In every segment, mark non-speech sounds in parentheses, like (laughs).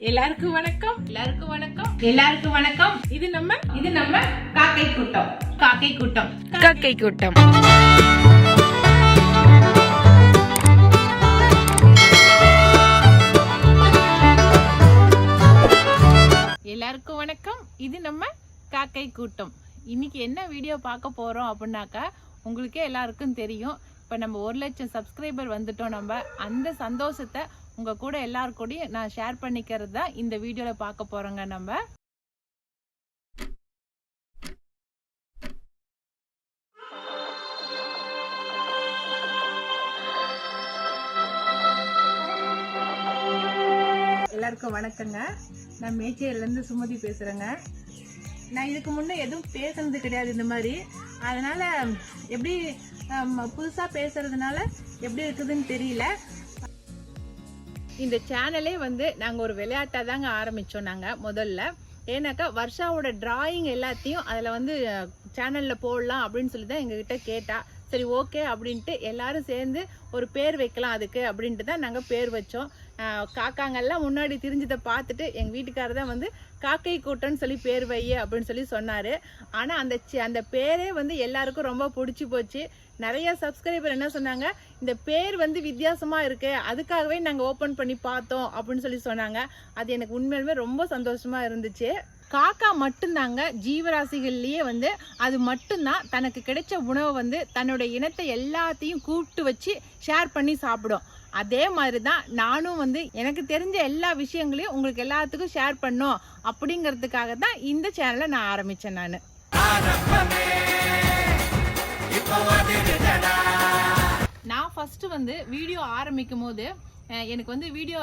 எல்லாருக்கும் வணக்கம். எல்லாருக்கும் வணக்கம். எல்லாருக்கும் வணக்கம். இது நம்ம இது நம்ம காக்கை கூட்டம். காக்கை கூட்டம். காக்கை கூட்டம். எல்லாருக்கும் வணக்கம். இது நம்ம காக்கை கூட்டம். இன்னைக்கு என்ன வீடியோ பார்க்க போறோம் அப்படின்னாக்கா உங்களுக்கே எல்லாருக்கும் தெரியும். இப்போ நம்ம ஒரு லட்சம் சப்ஸ்கிரைபர் வந்துட்டோம் நம்ம. அந்த சந்தோஷத்தை உங்கள் கூட எல்லார் கூடயும் நான் ஷேர் பண்ணிக்கிறது தான் இந்த வீடியோவில் பார்க்க போகிறோங்க நம்ம. எல்லாருக்கும் வணக்கங்க. நான் மேச்சேரிலேருந்து சுமதி பேசுகிறேங்க நான் இதுக்கு முன்னே எதுவும் பேசுனது கிடையாது இந்த மாதிரி. அதனால் எப்படி புதுசாக பேசுகிறதுனால எப்படி இருக்குதுன்னு தெரியல. இந்த சேனலே வந்து நாங்கள் ஒரு விளையாட்டாக தாங்க ஆரம்பித்தோம் நாங்கள் முதல்ல. ஏன்னாக்கா வர்ஷாவோட டிராயிங் எல்லாத்தையும் அதில் வந்து சேனலில் போடலாம் அப்படின்னு சொல்லி தான் எங்ககிட்ட கேட்டா. சரி ஓகே அப்படின்ட்டு எல்லாரும் சேர்ந்து ஒரு பேர் வைக்கலாம் அதுக்கு அப்படின்ட்டு தான் நாங்கள் பேர் வச்சோம். காக்காங்கெல்லாம் முன்னாடி திரிஞ்சதை பார்த்துட்டு எங்கள் வீட்டுக்காரர் தான் வந்து காக்கை கூட்டம்னு சொல்லி பேர் வையே அப்படின்னு சொல்லி சொன்னார். ஆனால் அந்த சி- அந்த பேரே வந்து எல்லாருக்கும் ரொம்ப பிடிச்சி போச்சு. நிறைய சப்ஸ்கிரைபர் என்ன சொன்னாங்க இந்த பேர் வந்து வித்தியாசமாக இருக்குது அதுக்காகவே நாங்கள் ஓப்பன் பண்ணி பார்த்தோம் அப்படின்னு சொல்லி சொன்னாங்க. அது எனக்கு உண்மையிலுமே ரொம்ப சந்தோஷமாக இருந்துச்சு. காக்கா மட்டும்தாங்க ஜீவராசிகள்லேயே வந்து அது மட்டும்தான் தனக்கு கிடைச்ச உணவை வந்து தன்னுடைய இனத்தை எல்லாத்தையும் கூப்பிட்டு வச்சு ஷேர் பண்ணி சாப்பிடும். அதே மாதிரி தான் நானும் வந்து எனக்கு தெரிஞ்ச எல்லா விஷயங்களையும் உங்களுக்கு எல்லாத்துக்கும் ஷேர் பண்ணும் அப்படிங்கிறதுக்காக தான் இந்த சேனலை நான் ஆரம்பித்தேன் நான். நான் ஃபஸ்ட்டு வந்து வீடியோ ஆரம்பிக்கும் போது எனக்கு வந்து வீடியோ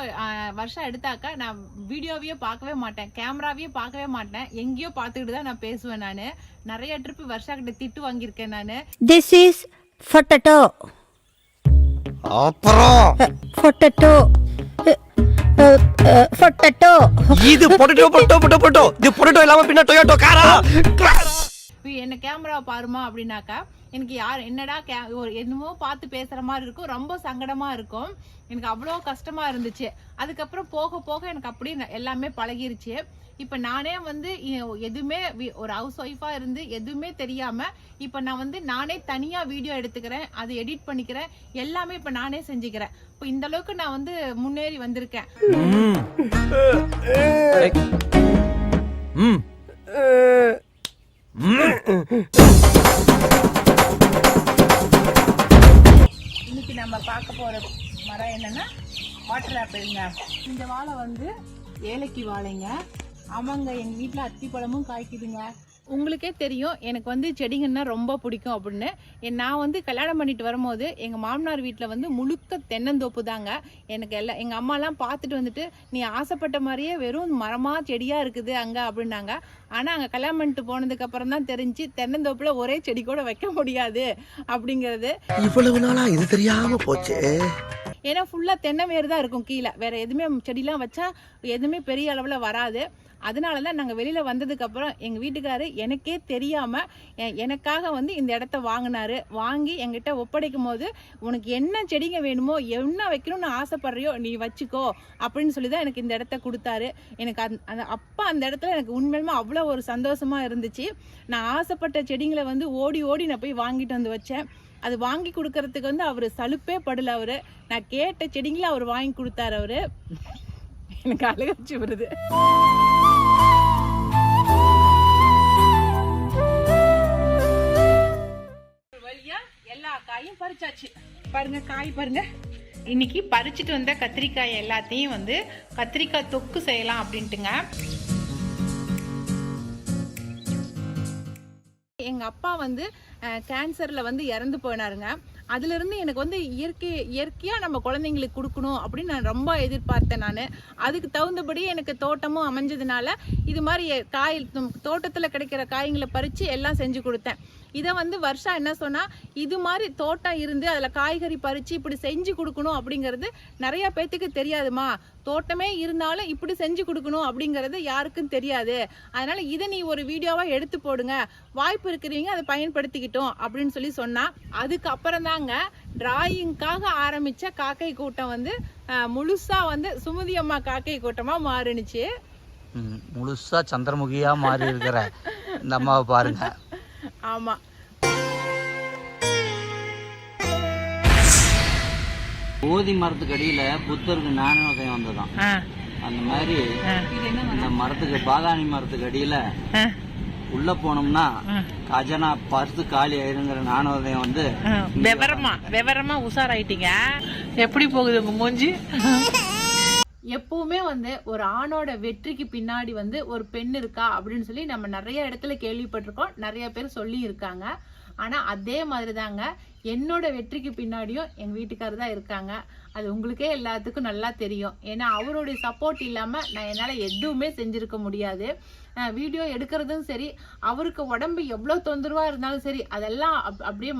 வருஷம் எடுத்தாக்கா நான் வீடியோவையே பார்க்கவே மாட்டேன். கேமராவையே பார்க்கவே மாட்டேன். எங்கேயோ பார்த்துக்கிட்டு தான் நான் பேசுவேன் நான். நிறைய ட்ரிப் வருஷா கிட்ட திட்டு வாங்கியிருக்கேன் நான். திஸ் இஸ் அப்புறம்? பொட்டட்டோ பொட்டட்டோ இது பொட்டோ பொட்டோ பொட்டோ பொட்டோ இது பொட்டோ இல்லாம பின்ன டொயோட்டோ காரா என்ன கேமரா பாருமா அப்படின்னாக்கா எனக்கு யார் என்னடா கே ஒரு என்னமோ பார்த்து பேசுற மாதிரி இருக்கும். ரொம்ப சங்கடமா இருக்கும். எனக்கு அவ்வளோ கஷ்டமா இருந்துச்சு. அதுக்கப்புறம் போக போக எனக்கு அப்படியே ந- எல்லாமே பழகிருச்சு. இப்போ நானே வந்து எதுவுமே ஒரு ஹவுஸ் ஒய்ஃபாக இருந்து எதுவுமே தெரியாமல் இப்போ நான் வந்து நானே தனியாக வீடியோ எடுத்துக்கிறேன் அதை எடிட் பண்ணிக்கிறேன் எல்லாமே இப்போ நானே செஞ்சுக்கிறேன். இப்போ இந்த அளவுக்கு நான் வந்து முன்னேறி வந்திருக்கேன். இன்னைக்கு நம்ம பார்க்க போற மரம் என்னன்னா வாட்டர் ஆப்பிள்ங்க இந்த வாழை வந்து ஏலக்கி வாழைங்க. ஆமாங்க எங்க வீட்ல அத்தி பழமும் காய்க்குதுங்க. உங்களுக்கே தெரியும் எனக்கு வந்து செடிங்கன்னா ரொம்ப பிடிக்கும் அப்படின்னு. நான் வந்து கல்யாணம் பண்ணிட்டு வரும்போது எங்கள் மாமனார் வீட்டில் வந்து முழுக்க தென்னந்தோப்பு தாங்க. எனக்கு எல்லாம் எங்கள் அம்மாலாம் பார்த்துட்டு வந்துட்டு நீ ஆசைப்பட்ட மாதிரியே வெறும் மரமாக செடியாக இருக்குது அங்கே அப்படின்னாங்க. ஆனால் அங்கே கல்யாணம் பண்ணிட்டு போனதுக்கு அப்புறம் தான் தெரிஞ்சு தென்னந்தோப்பில் ஒரே செடி கூட வைக்க முடியாது அப்படிங்கிறது. இவ்வளவு நாளா இது தெரியாம போச்சே. ஏன்னா ஃபுல்லாக தென்னை வேர் தான் இருக்கும் கீழே. வேற எதுவுமே செடிலாம் வச்சா எதுவுமே பெரிய அளவில் வராது. அதனால தான் நாங்கள் வெளியில் வந்ததுக்கப்புறம் எங்கள் வீட்டுக்காரு எனக்கே தெரியாமல் எனக்காக வந்து இந்த இடத்த வாங்கினாரு. வாங்கி எங்கிட்ட ஒப்படைக்கும் போது உனக்கு என்ன செடிங்க வேணுமோ என்ன வைக்கணும்னு ஆசைப்படுறியோ நீ வச்சுக்கோ அப்படின்னு சொல்லி தான் எனக்கு இந்த இடத்த கொடுத்தாரு. எனக்கு அந்த அந்த அப்போ அந்த இடத்துல எனக்கு உண்மையிலுமே அவ்வளோ ஒரு சந்தோஷமாக இருந்துச்சு. நான் ஆசைப்பட்ட செடிங்களை வந்து ஓடி ஓடி நான் போய் வாங்கிட்டு வந்து வச்சேன். அது வாங்கி கொடுக்கறதுக்கு வந்து அவர் சலுப்பே படல அவர். நான் கேட்ட செடிங்களை அவர் வாங்கி கொடுத்தாரு அவர். எனக்கு அழுகச்சு வருது. காயும் பறிச்சாச்சு. பாருங்க காய் பாருங்க. இன்னைக்கு பறிச்சுட்டு வந்த கத்திரிக்காய் எல்லாத்தையும் வந்து கத்திரிக்காய் தொக்கு செய்யலாம் அப்படின்ட்டுங்க. எங்க அப்பா வந்து கேன்சர்ல வந்து இறந்து போனாருங்க. அதுல இருந்து எனக்கு வந்து இயற்கை இயற்கையா நம்ம குழந்தைங்களுக்கு கொடுக்கணும் அப்படின்னு நான் ரொம்ப எதிர்பார்த்தேன் நான். அதுக்கு தகுந்தபடி எனக்கு தோட்டமும் அமைஞ்சதுனால இது மாதிரி காய் தோட்டத்துல கிடைக்கிற காய்களை பறிச்சு எல்லாம் செஞ்சு கொடுத்தேன். இதை வந்து வருஷா என்ன சொன்னால் இது மாதிரி தோட்டம் இருந்து அதில் காய்கறி பறித்து இப்படி செஞ்சு கொடுக்கணும் அப்படிங்கிறது நிறையா பேத்துக்கு தெரியாதுமா. தோட்டமே இருந்தாலும் இப்படி செஞ்சு கொடுக்கணும் அப்படிங்கிறது யாருக்கும் தெரியாது. அதனால் இதை நீ ஒரு வீடியோவாக எடுத்து போடுங்க. வாய்ப்பு இருக்கிறவங்க அதை பயன்படுத்திக்கிட்டோம் அப்படின்னு சொல்லி சொன்னால் அதுக்கப்புறந்தாங்க அப்புறம் தாங்க காக்கை கூட்டம் வந்து முழுசாக முழுசா வந்து சுமதி அம்மா காக்கை கூட்டமாக மாறுனுச்சு. முழுசாக முழுசா மாறி இருக்கிற இந்த அம்மாவை பாருங்க. ஆமா. போதி மரத்துக்கு அடியில புத்தருக்கு ஞானோதயம் வந்ததாம் அந்த மாதிரி அந்த மரத்துக்கு பாதாணி மரத்துக்கு அடியில உள்ள போனோம்னா கஜனா பர்ஸ் காலி ஆயிருங்கிற ஞானோதயம் வந்து விவரமா விவரமா உஷாராயிட்டீங்க. எப்படி போகுது உங்க மூஞ்சி? எப்பவுமே வந்து ஒரு ஆணோட வெற்றிக்கு பின்னாடி வந்து ஒரு பெண் இருக்கா அப்படின்னு சொல்லி நம்ம நிறைய இடத்துல கேள்விப்பட்டிருக்கோம். நிறைய பேர் சொல்லி இருக்காங்க ஆனால் அதே மாதிரி தாங்க என்னோட வெற்றிக்கு பின்னாடியும் எங்க வீட்டுக்காரர் தான் இருக்காங்க. அது உங்களுக்கே எல்லாத்துக்கும் நல்லா தெரியும். ஏன்னா அவருடைய சப்போர்ட் இல்லாம நான் என்னால எதுவுமே செஞ்சிருக்க முடியாது. வீடியோ எடுக்கிறதும் சரி அவருக்கு உடம்பு எவ்வளோ தொந்தரவா இருந்தாலும் சரி அதெல்லாம் அப்- அப்படியே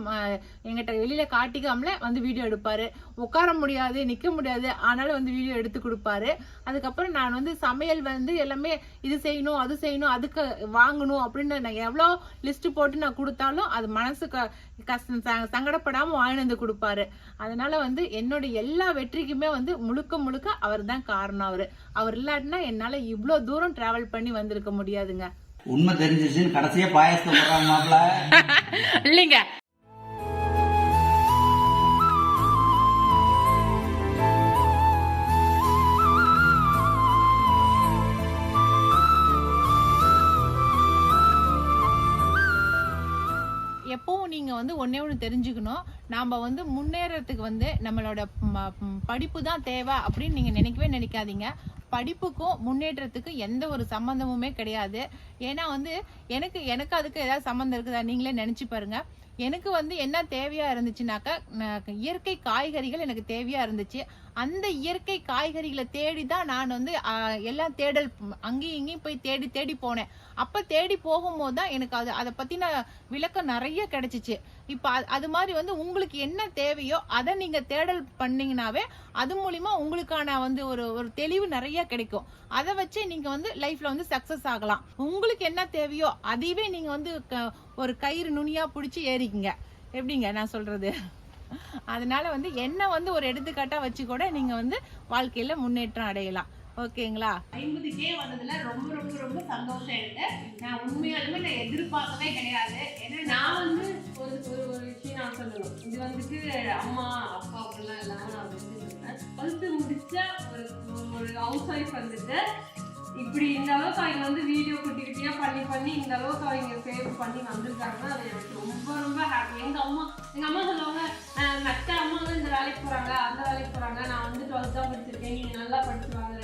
எங்கிட்ட வெளியில காட்டிக்காமல வந்து வீடியோ எடுப்பாரு. உட்கார முடியாது நிக்க முடியாது ஆனாலும் வந்து வீடியோ எடுத்து கொடுப்பாரு. அதுக்கப்புறம் நான் வந்து சமையல் வந்து எல்லாமே இது செய்யணும் அது செய்யணும் அதுக்கு வாங்கணும் அப்படின்னு நான் எவ்வளோ லிஸ்ட் போட்டு நான் கொடுத்தாலும் அது மனசுக்கு கஷ்டம் சங்கட சங்கடப்படாம வாங்கிட்டு வந்து கொடுப்பாரு. அதனால வந்து என்னோட எல்லா வெற்றிக்குமே வந்து முழுக்க முழுக்க அவர் தான் காரணம் அவரு. அவர் இல்லாட்டினா என்னால இவ்வளோ தூரம் டிராவல் பண்ணி வந்திருக்க முடியாதுங்க. உண்மை தெரிஞ்சிச்சுன்னு கடைசியா பாயசத்தை (laughs) இல்லைங்க. நீங்கள் நீங்க வந்து ஒன்றே ஒன்று தெரிஞ்சுக்கணும். நாம வந்து முன்னேறதுக்கு வந்து நம்மளோட படிப்பு தான் தேவை அப்படின்னு நீங்க நினைக்கவே நினைக்காதீங்க. படிப்புக்கும் முன்னேற்றத்துக்கும் எந்த ஒரு சம்பந்தமுமே கிடையாது. ஏன்னா வந்து எனக்கு எனக்கு அதுக்கு ஏதாவது சம்மந்தம் இருக்குதா? நீங்களே நினச்சி பாருங்க. எனக்கு வந்து என்ன தேவையா இருந்துச்சுனாக்கா நான் இயற்கை காய்கறிகள் எனக்கு தேவையா இருந்துச்சு. அந்த இயற்கை காய்கறிகளை தேடி தான் நான் வந்து எல்லாம் தேடல் அங்கேயும் இங்கேயும் போய் தேடி தேடி போனேன். அப்போ தேடி போகும்போது தான் எனக்கு அது அதை பற்றின விளக்கம் நிறைய கிடைச்சிச்சு. இப்போ அது மாதிரி வந்து உங்களுக்கு என்ன தேவையோ அதை நீங்க தேடல் பண்ணீங்கனாவே அது மூலிமா உங்களுக்கான வந்து ஒரு ஒரு தெளிவு நிறைய கிடைக்கும். அதை வச்சு நீங்க வந்து லைஃப்ல வந்து சக்சஸ் ஆகலாம். உங்களுக்கு என்ன தேவையோ அதையவே நீங்க வந்து க- ஒரு கயிறு நுனியா பிடிச்சி ஏறிக்கிங்க. எப்படிங்க நான் சொல்றது? அதனால வந்து என்ன வந்து ஒரு எடுத்துக்காட்டா வச்சு கூட நீங்க வந்து வாழ்க்கையில முன்னேற்றம் அடையலாம். ஓகேங்களா? ஐம்பது கே வந்ததுல ரொம்ப ரொம்ப ரொம்ப சந்தோஷம் எனக்கு. நான் உண்மையாலுமே நான் எதிர்பார்க்கவே கிடையாது. ஏன்னா நான் வந்து ஒரு ஒரு ஒரு விஷயம் நான் சொல்லணும். இது வந்துட்டு அம்மா அப்பா அப்படிலாம் இல்லாம நான் வந்து சொல்றேன் டுவெல்த்து முடிச்ச ஒரு ஒரு ஹவுஸ் ஒய்ஃப் வந்துட்டு இப்படி இந்த அளவுக்கு அவங்க வந்து வீடியோ குட்டி குட்டியா பண்ணி பண்ணி இந்த அளவுக்கு அவங்க சேவ் பண்ணி வந்திருக்காங்கன்னா அது எனக்கு ரொம்ப ரொம்ப ஹாப்பி எங்க அம்மா எங்க அம்மா சொல்லுவாங்க மற்ற அம்மா வந்து இந்த வேலைக்கு போறாங்க அந்த வேலைக்கு போறாங்க. நான் வந்து டுவெல்த் தான் படிச்சிருக்கேன் நீங்க நல்லா படிச்சுவாங்க.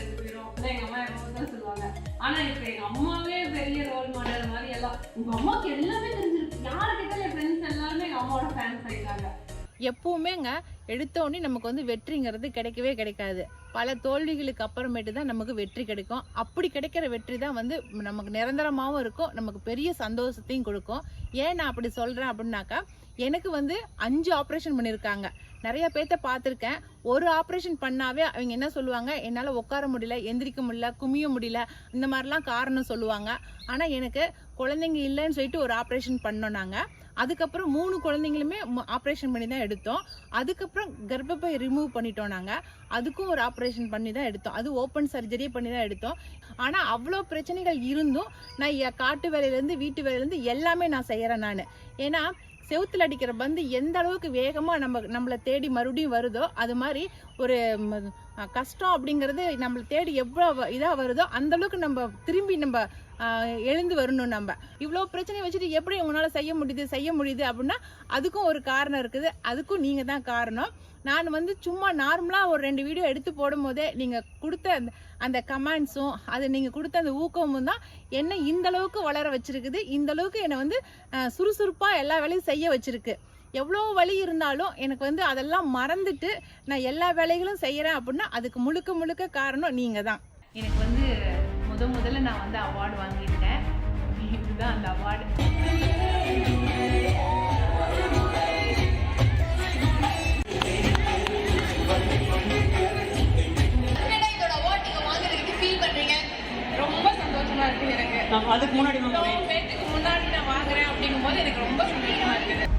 ரெண்டு பேரும் எங்க அம்மா எப்போ தான் சொல்லுவாங்க. ஆனா இப்ப எங்க அம்மாவே பெரிய ரோல் மாடல் மாதிரி எல்லாம் உங்க அம்மாவுக்கு எல்லாமே தெரிஞ்சிருக்கு. யாரு கேட்டாலும் என் ஃப்ரெண்ட்ஸ் எல்லாருமே எங்க அம்மாவோட ஃபேன்ஸ் ஆயிட்டாங்க எப்பவுமேங்க எடுத்தோடனே நமக்கு வந்து வெற்றிங்கிறது கிடைக்கவே கிடைக்காது. பல தோல்விகளுக்கு அப்புறமேட்டு தான் நமக்கு வெற்றி கிடைக்கும். அப்படி கிடைக்கிற வெற்றி தான் வந்து நமக்கு நிரந்தரமாகவும் இருக்கும். நமக்கு பெரிய சந்தோஷத்தையும் கொடுக்கும். ஏன் நான் அப்படி சொல்கிறேன் அப்படின்னாக்கா எனக்கு வந்து அஞ்சு ஆப்ரேஷன் பண்ணியிருக்காங்க. நிறைய பேர்த்த பார்த்துருக்கேன். ஒரு ஆப்ரேஷன் பண்ணாவே அவங்க என்ன சொல்லுவாங்க? என்னால் உட்கார முடியல எந்திரிக்க முடியல குமிய முடியல. இந்த மாதிரிலாம் காரணம் சொல்லுவாங்க. ஆனால் எனக்கு குழந்தைங்க இல்லைன்னு சொல்லிட்டு ஒரு ஆப்ரேஷன் பண்ணோம் நாங்கள் அதுக்கப்புறம் மூணு குழந்தைங்களுமே ஆப்ரேஷன் பண்ணி தான் எடுத்தோம். அதுக்கப்புறம் கர்ப்பப்பை ரிமூவ் பண்ணிட்டோம் நாங்கள் அதுக்கும் ஒரு ஆப்ரேஷன் பண்ணி தான் எடுத்தோம். அது ஓப்பன் சர்ஜரியே பண்ணி தான் எடுத்தோம். ஆனால் அவ்வளோ பிரச்சனைகள் இருந்தும் நான் என் காட்டு வேலையிலேருந்து வீட்டு வேலையிலேருந்து எல்லாமே நான் செய்கிறேன் நான். ஏன்னா செவுத்துல அடிக்கிற பந்து எந்த அளவுக்கு வேகமா நம்ம நம்மளை தேடி மறுபடியும் வருதோ அது மாதிரி ஒரு கஷ்டம் அப்படிங்கிறது நம்மளை தேடி எவ்வளோ இதாக வருதோ அந்த அளவுக்கு நம்ம திரும்பி நம்ம எழுந்து வரணும் நம்ம. இவ்வளோ பிரச்சனை வச்சுட்டு எப்படி உங்களால் செய்ய முடியுது செய்ய முடியுது அப்படின்னா அதுக்கும் ஒரு காரணம் இருக்குது. அதுக்கும் நீங்கள் தான் காரணம். நான் வந்து சும்மா நார்மலாக ஒரு ரெண்டு வீடியோ எடுத்து போடும் போதே நீங்கள் கொடுத்த அந்த அந்த கமெண்ட்ஸும் அது நீங்கள் கொடுத்த அந்த ஊக்கமும் தான் என்னை இந்த அளவுக்கு வளர வச்சிருக்குது. இந்த அளவுக்கு என்னை வந்து சுறுசுறுப்பாக எல்லா வேலையும் செய்ய வச்சிருக்கு. எவ்வளோ வழி இருந்தாலும் எனக்கு வந்து அதெல்லாம் மறந்துட்டு நான் எல்லா வேலைகளும் செய்கிறேன் அப்படின்னா அதுக்கு முழுக்க முழுக்க காரணம் நீங்கள் தான். எனக்கு வந்து முத முதல்ல நான் வந்து அவார்டு வாங்கியிருக்கேன். இதுதான் அந்த அவார்டு ரொம்ப சந்தோஷமா இருக்கு எனக்கு. அதுக்கு முன்னாடி நான் வாங்குறேன் அப்படிங்கும்போது எனக்கு ரொம்ப சந்தோஷமா இருக்குது.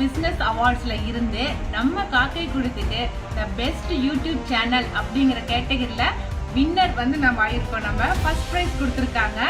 பிஸ்னஸ் அவார்ட்ஸில் இருந்து நம்ம காக்கை கொடுத்துட்டு த பெஸ்ட் யூடியூப் சேனல் அப்படிங்கிற கேட்டகரியில் வின்னர் வந்து நம்ம ஆயிருக்கோம். நம்ம ஃபர்ஸ்ட் ப்ரைஸ் கொடுத்துருக்காங்க.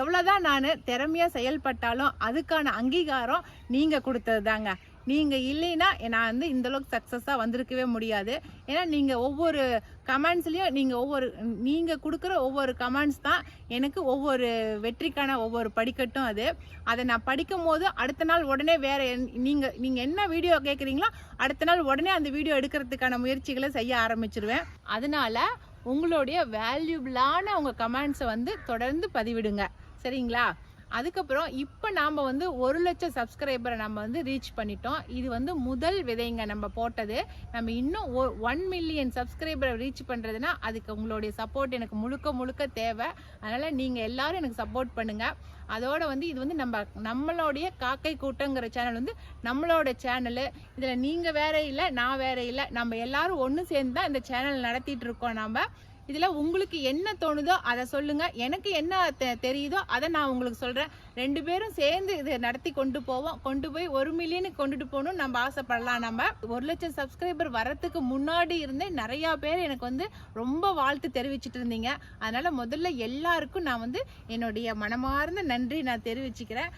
எவ்வளோதான் நான் திறமையாக செயல்பட்டாலும் அதுக்கான அங்கீகாரம் நீங்கள் கொடுத்தது தாங்க நீங்கள் இல்லைன்னா நான் வந்து இந்த அளவுக்கு சக்ஸஸாக வந்திருக்கவே முடியாது. ஏன்னா நீங்கள் ஒவ்வொரு கமெண்ட்ஸ்லேயும் நீங்கள் ஒவ்வொரு நீங்கள் கொடுக்குற ஒவ்வொரு கமெண்ட்ஸ் தான் எனக்கு ஒவ்வொரு வெற்றிக்கான ஒவ்வொரு படிக்கட்டும் அது. அதை நான் படிக்கும் போது அடுத்த நாள் உடனே வேறு என்- நீங்கள் என்ன வீடியோ கேட்குறீங்களோ அடுத்த நாள் உடனே அந்த வீடியோ எடுக்கிறதுக்கான முயற்சிகளை செய்ய ஆரம்பிச்சிருவேன். அதனால உங்களுடைய வேல்யூபிளான உங்கள் கமெண்ட்ஸை வந்து தொடர்ந்து பதிவிடுங்க. சரிங்களா? அதுக்கப்புறம் இப்போ நாம் வந்து ஒரு லட்சம் சப்ஸ்கிரைபரை நம்ம வந்து ரீச் பண்ணிட்டோம். இது வந்து முதல் விதைங்க நம்ம போட்டது. நம்ம இன்னும் ஒன் மில்லியன் சப்ஸ்கிரைபரை ரீச் பண்ணுறதுனா அதுக்கு உங்களுடைய சப்போர்ட் எனக்கு முழுக்க முழுக்க தேவை. அதனால் நீங்கள் எல்லாரும் எனக்கு சப்போர்ட் பண்ணுங்கள் அதோட வந்து இது வந்து நம்ம நம்மளுடைய காக்கை கூட்டங்கிற சேனல் வந்து நம்மளோட சேனலு இதில் நீங்கள் வேற இல்லை நான் வேற இல்லை. நம்ம எல்லாரும் ஒன்று சேர்ந்து தான் இந்த சேனல் நடத்திட்டு இருக்கோம் நம்ம இதில் உங்களுக்கு என்ன தோணுதோ அதை சொல்லுங்க. எனக்கு என்ன தெ- தெரியுதோ அதை நான் உங்களுக்கு சொல்கிறேன் ரெண்டு பேரும் சேர்ந்து இதை நடத்தி கொண்டு போவோம். கொண்டு போய் ஒரு மில்லியனுக்கு கொண்டுட்டு போகணும் நம்ம ஆசைப்படலாம். நம்ம ஒரு லட்சம் சப்ஸ்கிரைபர் வரத்துக்கு முன்னாடி இருந்தே நிறையா பேர் எனக்கு வந்து ரொம்ப வாழ்த்து தெரிவிச்சிட்டு இருந்தீங்க. அதனால முதல்ல எல்லாருக்கும் நான் வந்து என்னுடைய மனமார்ந்த நன்றி நான் தெரிவிச்சுக்கிறேன்.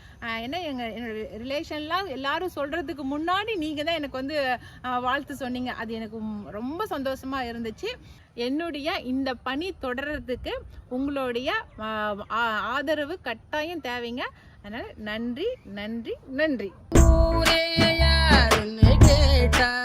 ஏன்னா எங்கள் என்னோட ரிலேஷன்லாம் எல்லாரும் சொல்கிறதுக்கு முன்னாடி நீங்கள் தான் எனக்கு வந்து வாழ்த்து சொன்னீங்க. அது எனக்கு ரொம்ப சந்தோஷமா இருந்துச்சு. என்னுடைய இந்த பணி தொடர்றதுக்கு உங்களுடைய ஆதரவு கட்டாயம் தேவைங்க. அதனால நன்றி நன்றி நன்றி. கேட்டா